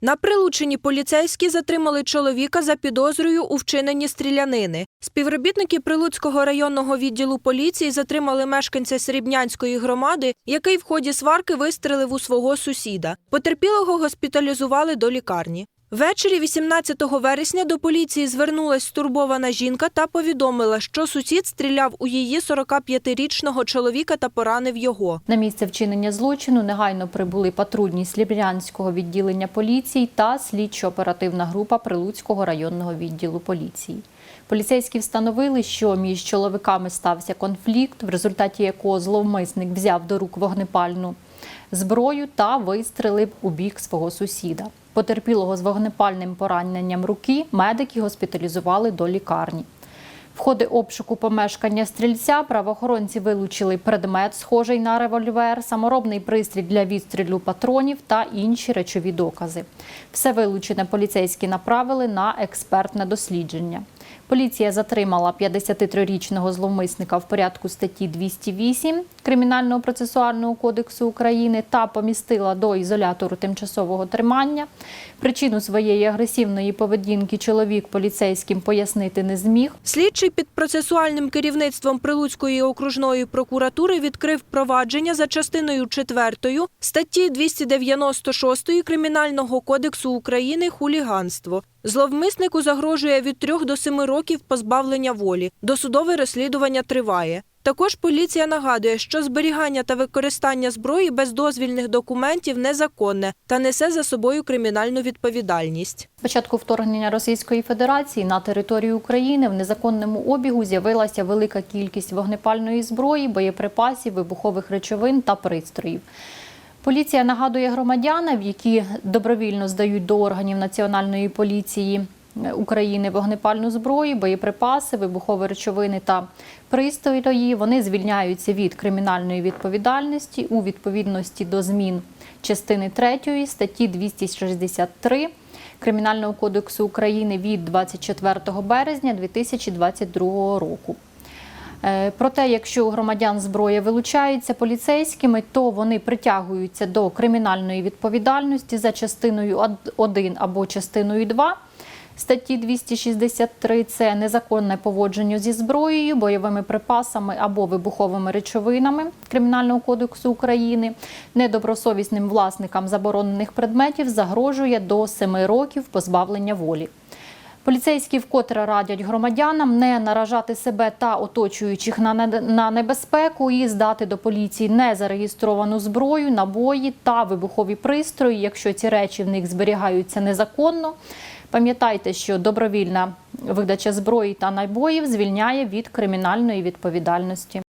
На Прилучині поліцейські затримали чоловіка за підозрою у вчиненні стрілянини. Співробітники Прилуцького районного відділу поліції затримали мешканця Срібнянської громади, який в ході сварки вистрелив у свого сусіда. Потерпілого госпіталізували до лікарні. Ввечері 18 вересня до поліції звернулась стурбована жінка та повідомила, що сусід стріляв у її 45-річного чоловіка та поранив його. На місце вчинення злочину негайно прибули патрульні Слібрянського відділення поліції та слідчо-оперативна група Прилуцького районного відділу поліції. Поліцейські встановили, що між чоловіками стався конфлікт, в результаті якого зловмисник взяв до рук вогнепальну зброю та вистрелив у бік свого сусіда. Потерпілого з вогнепальним пораненням руки медики госпіталізували до лікарні. В ході обшуку помешкання стрільця правоохоронці вилучили предмет, схожий на револьвер, саморобний пристрій для відстрілю патронів та інші речові докази. Все вилучене поліцейські направили на експертне дослідження. Поліція затримала 53-річного зловмисника в порядку статті 208 Кримінального процесуального кодексу України та помістила до ізолятору тимчасового тримання. Причину своєї агресивної поведінки чоловік поліцейським пояснити не зміг. Слідчий під процесуальним керівництвом Прилуцької окружної прокуратури відкрив провадження за частиною 4 статті 296 Кримінального кодексу України хуліганство. Зловмиснику загрожує від 3 до 7 років позбавлення волі. Досудове розслідування триває. Також поліція нагадує, що зберігання та використання зброї без дозвільних документів незаконне та несе за собою кримінальну відповідальність. Початку вторгнення Російської Федерації на територію України в незаконному обігу з'явилася велика кількість вогнепальної зброї, боєприпасів, вибухових речовин та пристроїв. Поліція нагадує громадянам, які добровільно здають до органів Національної поліції України вогнепальну зброю, боєприпаси, вибухові речовини та пристрої. Вони звільняються від кримінальної відповідальності у відповідності до змін частини 3 статті 263 Кримінального кодексу України від 24 березня 2022 року. Е, Проте, якщо у громадян зброя вилучається поліцейськими, то вони притягуються до кримінальної відповідальності за частиною 1 або частиною 2 статті 263 – це незаконне поводження зі зброєю, бойовими припасами або вибуховими речовинами Кримінального кодексу України. Недобросовісним власникам заборонених предметів загрожує до 7 років позбавлення волі. Поліцейські вкотре радять громадянам не наражати себе та оточуючих на небезпеку і здати до поліції незареєстровану зброю, набої та вибухові пристрої, якщо ці речі в них зберігаються незаконно. Пам'ятайте, що добровільна видача зброї та набоїв звільняє від кримінальної відповідальності.